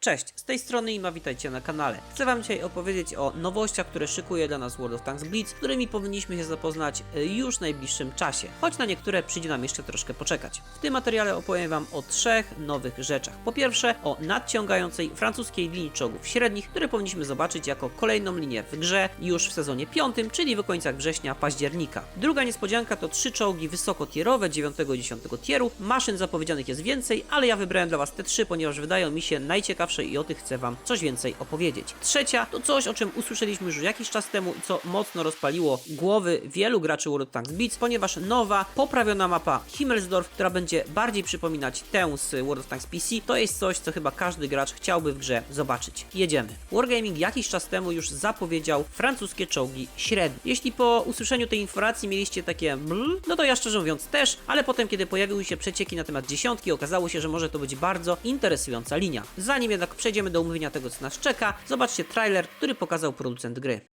Cześć, z tej strony Ima, witajcie na kanale. Chcę wam dzisiaj opowiedzieć o nowościach, które szykuje dla nas World of Tanks Blitz, z którymi powinniśmy się zapoznać y, już w najbliższym czasie, choć na niektóre przyjdzie nam jeszcze troszkę poczekać. W tym materiale opowiem wam o trzech nowych rzeczach. Po pierwsze, o nadciągającej francuskiej linii czołgów średnich, które powinniśmy zobaczyć jako kolejną linię w grze już w sezonie piątym, czyli w okońcach września, października. Druga niespodzianka to trzy czołgi wysokotierowe 9 i 10 tieru. Maszyn zapowiedzianych jest więcej, ale ja wybrałem dla was te trzy, ponieważ wydają mi się najciekawsze i o tych chcę wam coś więcej opowiedzieć. Trzecia to coś, o czym usłyszeliśmy już jakiś czas temu i co mocno rozpaliło głowy wielu graczy World of Tanks Beats, ponieważ nowa, poprawiona mapa Himmelsdorf, która będzie bardziej przypominać tę z World of Tanks PC, to jest coś, co chyba każdy gracz chciałby w grze zobaczyć. Jedziemy. Wargaming jakiś czas temu już zapowiedział francuskie czołgi średnie. Jeśli po usłyszeniu tej informacji mieliście takie ml, no to ja szczerze mówiąc też, ale potem kiedy pojawiły się przecieki na temat dziesiątki, okazało się, że może to być bardzo interesująca linia. Zanim jednak przejdziemy do omówienia tego, co nas czeka, zobaczcie trailer, który pokazał producent gry.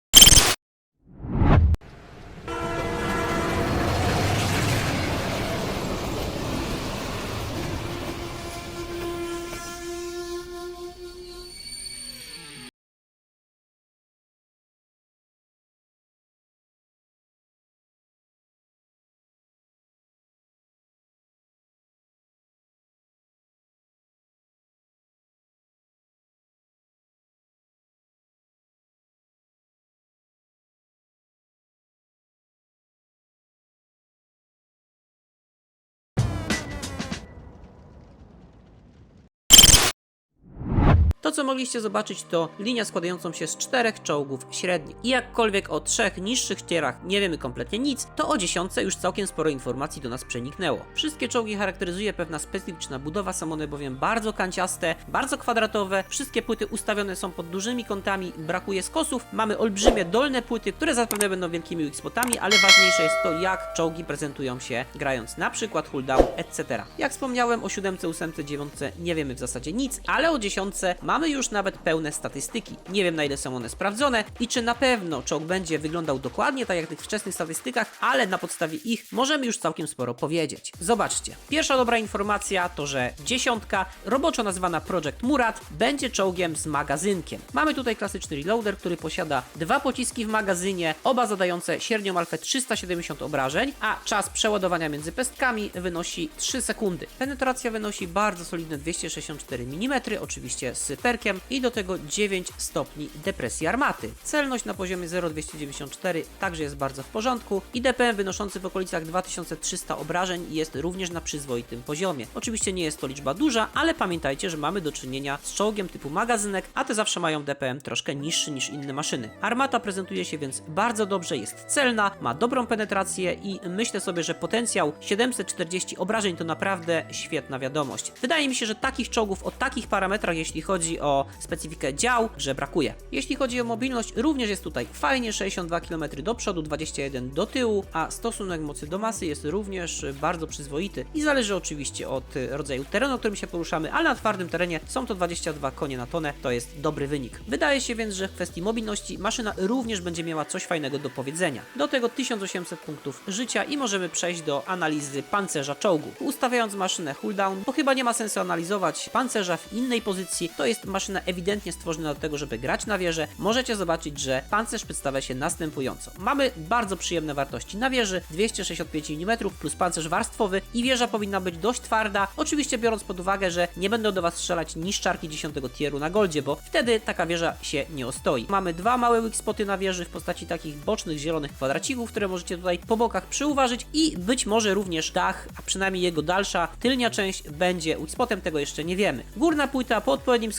To, co mogliście zobaczyć, to linia składającą się z czterech czołgów średnich. I jakkolwiek o trzech niższych tierach nie wiemy kompletnie nic, to o dziesiątce już całkiem sporo informacji do nas przeniknęło. Wszystkie czołgi charakteryzuje pewna specyficzna budowa, są one bowiem bardzo kanciaste, bardzo kwadratowe, wszystkie płyty ustawione są pod dużymi kątami, brakuje skosów, mamy olbrzymie dolne płyty, które zapewne będą wielkimi weak-spotami, ale ważniejsze jest to, jak czołgi prezentują się grając na przykład cooldown, etc. Jak wspomniałem o siódemce, ósemce, dziewiątce nie wiemy w zasadzie nic, ale o dziesiątce mamy już nawet pełne statystyki. Nie wiem na ile są one sprawdzone i czy na pewno czołg będzie wyglądał dokładnie tak jak w tych wczesnych statystykach, ale na podstawie ich możemy już całkiem sporo powiedzieć. Zobaczcie. Pierwsza dobra informacja to, że dziesiątka, roboczo nazywana Project Murat, będzie czołgiem z magazynkiem. Mamy tutaj klasyczny reloader, który posiada dwa pociski w magazynie, oba zadające średnią alfę 370 obrażeń, a czas przeładowania między pestkami wynosi 3 sekundy. Penetracja wynosi bardzo solidne 264 mm, oczywiście z perkiem i do tego 9 stopni depresji armaty. Celność na poziomie 0,294 także jest bardzo w porządku i DPM wynoszący w okolicach 2300 obrażeń jest również na przyzwoitym poziomie. Oczywiście nie jest to liczba duża, ale pamiętajcie, że mamy do czynienia z czołgiem typu magazynek, a te zawsze mają DPM troszkę niższy niż inne maszyny. Armata prezentuje się więc bardzo dobrze, jest celna, ma dobrą penetrację i myślę sobie, że potencjał 740 obrażeń to naprawdę świetna wiadomość. Wydaje mi się, że takich czołgów o takich parametrach, jeśli chodzi o specyfikę dział, że brakuje. Jeśli chodzi o mobilność, również jest tutaj fajnie 62 km do przodu, 21 do tyłu, a stosunek mocy do masy jest również bardzo przyzwoity i zależy oczywiście od rodzaju terenu, w którym się poruszamy, ale na twardym terenie są to 22 konie na tonę, to jest dobry wynik. Wydaje się więc, że w kwestii mobilności maszyna również będzie miała coś fajnego do powiedzenia. Do tego 1800 punktów życia i możemy przejść do analizy pancerza czołgu. Ustawiając maszynę cooldown, bo chyba nie ma sensu analizować pancerza w innej pozycji, to jest maszyna ewidentnie stworzona do tego, żeby grać na wieży. Możecie zobaczyć, że pancerz przedstawia się następująco. Mamy bardzo przyjemne wartości na wieży, 265 mm plus pancerz warstwowy i wieża powinna być dość twarda, oczywiście biorąc pod uwagę, że nie będą do Was strzelać niszczarki 10 tieru na goldzie, bo wtedy taka wieża się nie ostoi. Mamy dwa małe weak spoty na wieży w postaci takich bocznych zielonych kwadracików, które możecie tutaj po bokach przyuważyć i być może również dach, a przynajmniej jego dalsza tylnia część będzie weak spotem, tego jeszcze nie wiemy. Górna płyta po odpowiednim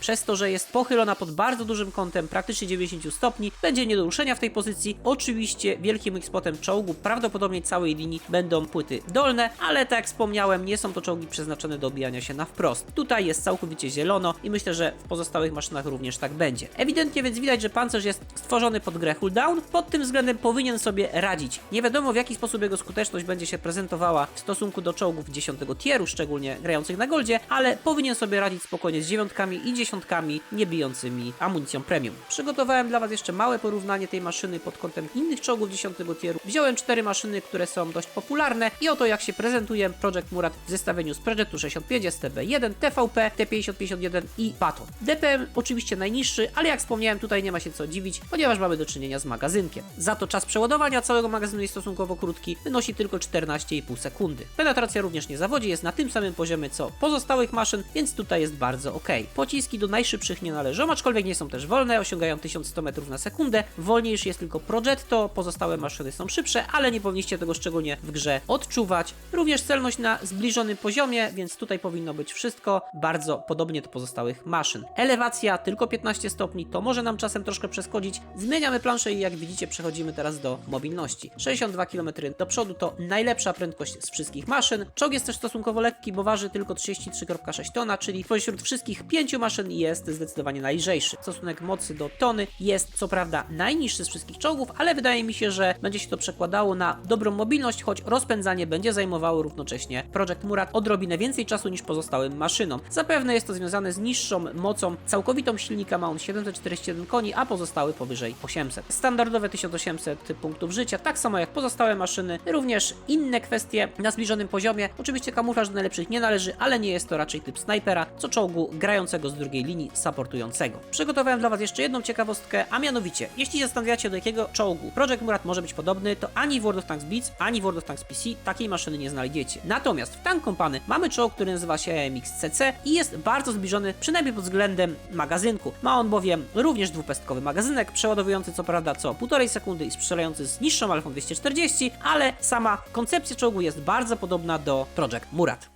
przez to, że jest pochylona pod bardzo dużym kątem, praktycznie 90 stopni, będzie nie do ruszenia w tej pozycji. Oczywiście wielkim weak spotem czołgu, prawdopodobnie całej linii będą płyty dolne, ale tak jak wspomniałem, nie są to czołgi przeznaczone do obijania się na wprost. Tutaj jest całkowicie zielono i myślę, że w pozostałych maszynach również tak będzie. Ewidentnie więc widać, że pancerz jest stworzony pod grę cooldown, pod tym względem powinien sobie radzić. Nie wiadomo w jaki sposób jego skuteczność będzie się prezentowała w stosunku do czołgów 10 tieru, szczególnie grających na goldzie, ale powinien sobie radzić spokojnie z 9 i dziesiątkami nie bijącymi amunicją premium. Przygotowałem dla Was jeszcze małe porównanie tej maszyny pod kątem innych czołgów 10 tieru. Wziąłem cztery maszyny, które są dość popularne i oto jak się prezentuje Project Murat w zestawieniu z Progettu 65, STB1, TVP, T5051 i Patton. DPM oczywiście najniższy, ale jak wspomniałem tutaj nie ma się co dziwić, ponieważ mamy do czynienia z magazynkiem. Za to czas przeładowania całego magazynu jest stosunkowo krótki, wynosi tylko 14,5 sekundy. Penetracja również nie zawodzi, jest na tym samym poziomie co pozostałych maszyn, więc tutaj jest bardzo ok. Pociski do najszybszych nie należą, aczkolwiek nie są też wolne, osiągają 1100 metrów na sekundę. Wolniejszy jest tylko Progetto, pozostałe maszyny są szybsze, ale nie powinniście tego szczególnie w grze odczuwać. Również celność na zbliżonym poziomie, więc tutaj powinno być wszystko bardzo podobnie do pozostałych maszyn. Elewacja tylko 15 stopni, to może nam czasem troszkę przeszkodzić. Zmieniamy planszę i jak widzicie przechodzimy teraz do mobilności. 62 km do przodu to najlepsza prędkość z wszystkich maszyn. Czołg jest też stosunkowo lekki, bo waży tylko 33,6 tona, czyli spośród wszystkich pięciu maszyn jest zdecydowanie najlżejszy. Stosunek mocy do tony jest co prawda najniższy z wszystkich czołgów, ale wydaje mi się, że będzie się to przekładało na dobrą mobilność, choć rozpędzanie będzie zajmowało równocześnie Project Murat odrobinę więcej czasu niż pozostałym maszynom. Zapewne jest to związane z niższą mocą całkowitą silnika ma on 741 koni, a pozostały powyżej 800. Standardowe 1800 punktów życia, tak samo jak pozostałe maszyny, również inne kwestie na zbliżonym poziomie. Oczywiście kamuflaż do najlepszych nie należy, ale nie jest to raczej typ snajpera, co czołgu grającego z drugiej linii supportującego. Przygotowałem dla Was jeszcze jedną ciekawostkę, a mianowicie, jeśli zastanawiacie do jakiego czołgu Project Murat może być podobny, to ani w World of Tanks Beats, ani w World of Tanks PC takiej maszyny nie znajdziecie. Natomiast w Tank Company mamy czołg, który nazywa się AMX-CC i jest bardzo zbliżony, przynajmniej pod względem magazynku. Ma on bowiem również dwupestkowy magazynek, przeładowujący co prawda co 1,5 sekundy i strzelający z niższą alfą 240, ale sama koncepcja czołgu jest bardzo podobna do Project Murat.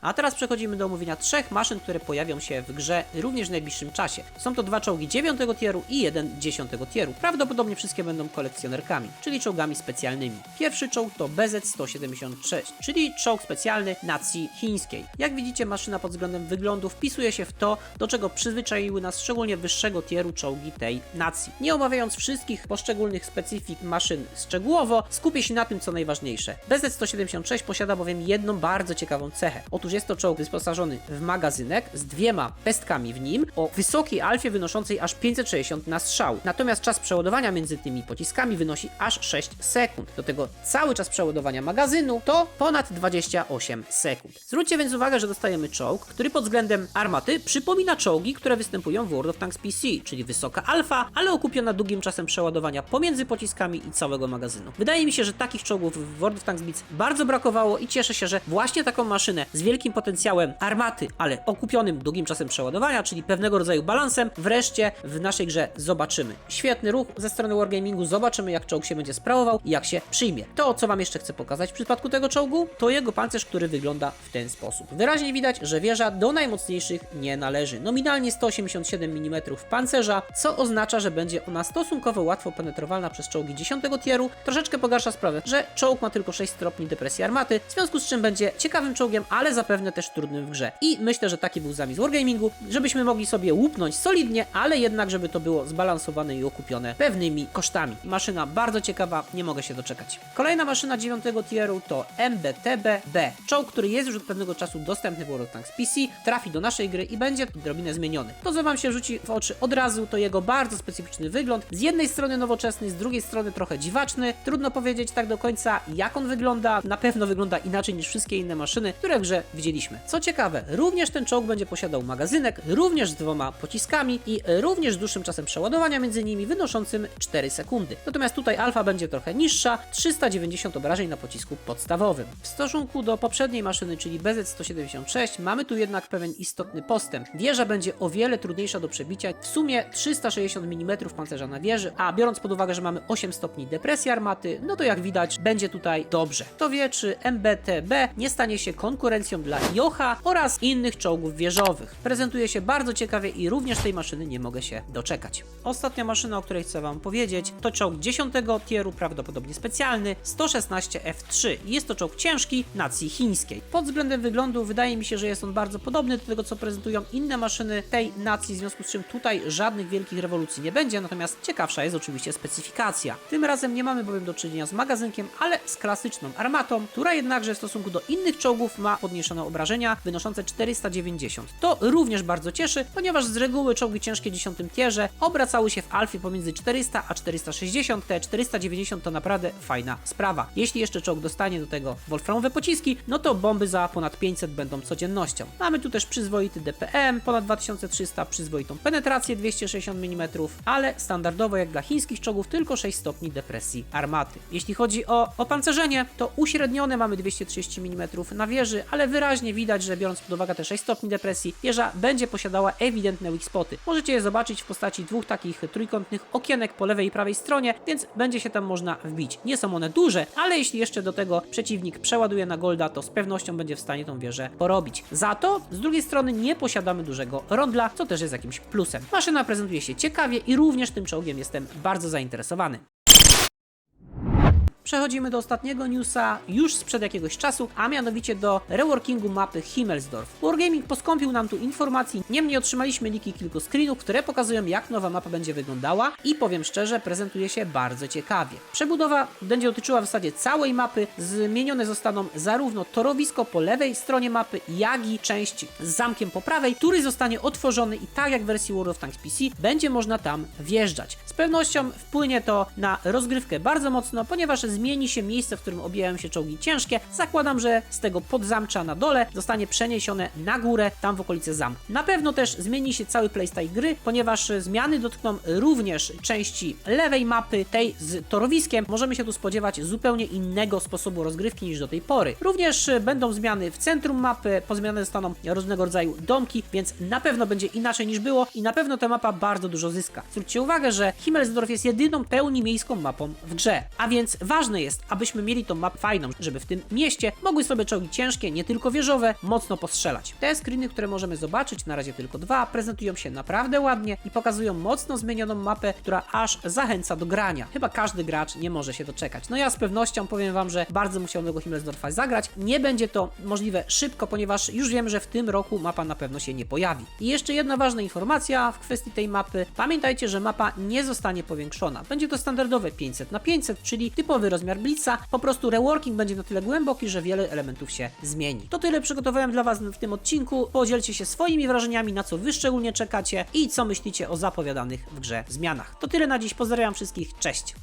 A teraz przechodzimy do omówienia trzech maszyn, które pojawią się w grze również w najbliższym czasie. Są to dwa czołgi 9 tieru i jeden 10 tieru. Prawdopodobnie wszystkie będą kolekcjonerkami, czyli czołgami specjalnymi. Pierwszy czołg to BZ-176, czyli czołg specjalny nacji chińskiej. Jak widzicie, maszyna pod względem wyglądu wpisuje się w to, do czego przyzwyczaiły nas szczególnie wyższego tieru czołgi tej nacji. Nie omawiając wszystkich poszczególnych specyfik maszyn szczegółowo, skupię się na tym, co najważniejsze. BZ-176 posiada bowiem jedną bardzo ciekawą cechę. Otóż jest to czołg wyposażony w magazynek z dwiema pestkami w nim o wysokiej alfie wynoszącej aż 560 na strzał. Natomiast czas przeładowania między tymi pociskami wynosi aż 6 sekund. Do tego cały czas przeładowania magazynu to ponad 28 sekund. Zwróćcie więc uwagę, że dostajemy czołg, który pod względem armaty przypomina czołgi, które występują w World of Tanks PC, czyli wysoka alfa, ale okupiona długim czasem przeładowania pomiędzy pociskami i całego magazynu. Wydaje mi się, że takich czołgów w World of Tanks Beats bardzo brakowało i cieszę się, że właśnie taką maszynę z wielkim potencjałem armaty, ale okupionym długim czasem przeładowania, czyli pewnego rodzaju balansem, wreszcie w naszej grze zobaczymy. Świetny ruch ze strony Wargamingu, zobaczymy jak czołg się będzie sprawował i jak się przyjmie. To, co Wam jeszcze chcę pokazać w przypadku tego czołgu, to jego pancerz, który wygląda w ten sposób. Wyraźnie widać, że wieża do najmocniejszych nie należy. Nominalnie 187 mm pancerza, co oznacza, że będzie ona stosunkowo łatwo penetrowalna przez czołgi 10 tieru. Troszeczkę pogarsza sprawę, że czołg ma tylko 6 stopni depresji armaty, w związku z czym będzie ciekawym czołgiem, ale zapewne też trudnym w grze. I myślę, że taki był zamysł Wargamingu, żebyśmy mogli sobie łupnąć solidnie, ale jednak, żeby to było zbalansowane i okupione pewnymi kosztami. Maszyna bardzo ciekawa, nie mogę się doczekać. Kolejna maszyna 9 tieru to MBTB-B. Który jest już od pewnego czasu dostępny w World Tanks PC, trafi do naszej gry i będzie odrobinę zmieniony. To, co Wam się rzuci w oczy od razu, to jego bardzo specyficzny wygląd. Z jednej strony nowoczesny, z drugiej strony trochę dziwaczny. Trudno powiedzieć tak do końca, jak on wygląda. Na pewno wygląda inaczej niż wszystkie inne maszyny, które w grze widzieliśmy. Co ciekawe, również ten czołg będzie posiadał magazynek, również z dwoma pociskami i również z dłuższym czasem przeładowania między nimi, wynoszącym 4 sekundy. Natomiast tutaj alfa będzie trochę niższa, 390 obrażeń na pocisku podstawowym. W stosunku do poprzedniej maszyny, czyli BZ-176, mamy tu jednak pewien istotny postęp. Wieża będzie o wiele trudniejsza do przebicia, w sumie 360 mm pancerza na wieży, a biorąc pod uwagę, że mamy 8 stopni depresji armaty, no to jak widać, będzie tutaj dobrze. Kto wie, czy MBTB nie stanie się konkurencją dla Jocha oraz innych czołgów wieżowych. Prezentuje się bardzo ciekawie i również tej maszyny nie mogę się doczekać. Ostatnia maszyna, o której chcę Wam powiedzieć, to czołg 10 tieru, prawdopodobnie specjalny, 116 F3. Jest to czołg ciężki nacji chińskiej. Pod względem wyglądu wydaje mi się, że jest on bardzo podobny do tego, co prezentują inne maszyny tej nacji, w związku z czym tutaj żadnych wielkich rewolucji nie będzie, natomiast ciekawsza jest oczywiście specyfikacja. Tym razem nie mamy bowiem do czynienia z magazynkiem, ale z klasyczną armatą, która jednakże w stosunku do innych czołgów ma podniesioną zgłoszone obrażenia wynoszące 490. To również bardzo cieszy, ponieważ z reguły czołgi ciężkie 10 tierze obracały się w alfie pomiędzy 400 a 460, te 490 to naprawdę fajna sprawa. Jeśli jeszcze czołg dostanie do tego wolframowe pociski, no to bomby za ponad 500 będą codziennością. Mamy tu też przyzwoity DPM, ponad 2300, przyzwoitą penetrację 260 mm, ale standardowo jak dla chińskich czołgów tylko 6 stopni depresji armaty. Jeśli chodzi o opancerzenie, to uśrednione mamy 230 mm na wieży, ale wyraźnie widać, że biorąc pod uwagę te 6 stopni depresji, wieża będzie posiadała ewidentne weak spoty. Możecie je zobaczyć w postaci dwóch takich trójkątnych okienek po lewej i prawej stronie, więc będzie się tam można wbić. Nie są one duże, ale jeśli jeszcze do tego przeciwnik przeładuje na golda, to z pewnością będzie w stanie tą wieżę porobić. Za to z drugiej strony nie posiadamy dużego rondla, co też jest jakimś plusem. Maszyna prezentuje się ciekawie i również tym czołgiem jestem bardzo zainteresowany. Przechodzimy do ostatniego newsa już sprzed jakiegoś czasu, a mianowicie do reworkingu mapy Himmelsdorf. Wargaming poskąpił nam tu informacji, niemniej otrzymaliśmy liki kilku screenów, które pokazują jak nowa mapa będzie wyglądała i powiem szczerze, prezentuje się bardzo ciekawie. Przebudowa będzie dotyczyła w zasadzie całej mapy, zmienione zostaną zarówno torowisko po lewej stronie mapy, jak i część z zamkiem po prawej, który zostanie otworzony i tak jak w wersji World of Tanks PC, będzie można tam wjeżdżać. Pewnością wpłynie to na rozgrywkę bardzo mocno, ponieważ zmieni się miejsce, w którym obijają się czołgi ciężkie. Zakładam, że z tego podzamcza na dole zostanie przeniesione na górę, tam w okolice zamku. Na pewno też zmieni się cały playstyle gry, ponieważ zmiany dotkną również części lewej mapy, tej z torowiskiem. Możemy się tu spodziewać zupełnie innego sposobu rozgrywki niż do tej pory. Również będą zmiany w centrum mapy, pozmieniane zostaną różnego rodzaju domki, więc na pewno będzie inaczej niż było i na pewno ta mapa bardzo dużo zyska. Zwróćcie uwagę, że Himmelsdorf jest jedyną pełni miejską mapą w grze, a więc ważne jest, abyśmy mieli tą mapę fajną, żeby w tym mieście mogły sobie czołgi ciężkie, nie tylko wieżowe, mocno postrzelać. Te screeny, które możemy zobaczyć, na razie tylko dwa, prezentują się naprawdę ładnie i pokazują mocno zmienioną mapę, która aż zachęca do grania. Chyba każdy gracz nie może się doczekać. No ja z pewnością powiem wam, że bardzo musiałem tego Himmelsdorfa zagrać. Nie będzie to możliwe szybko, ponieważ już wiem, że w tym roku mapa na pewno się nie pojawi. I jeszcze jedna ważna informacja w kwestii tej mapy. Pamiętajcie, że mapa nie zostanie powiększona. Będzie to standardowe 500 na 500, czyli typowy rozmiar Blitza. Po prostu reworking będzie na tyle głęboki, że wiele elementów się zmieni. To tyle przygotowałem dla Was w tym odcinku. Podzielcie się swoimi wrażeniami, na co Wy szczególnie czekacie i co myślicie o zapowiadanych w grze zmianach. To tyle na dziś. Pozdrawiam wszystkich. Cześć!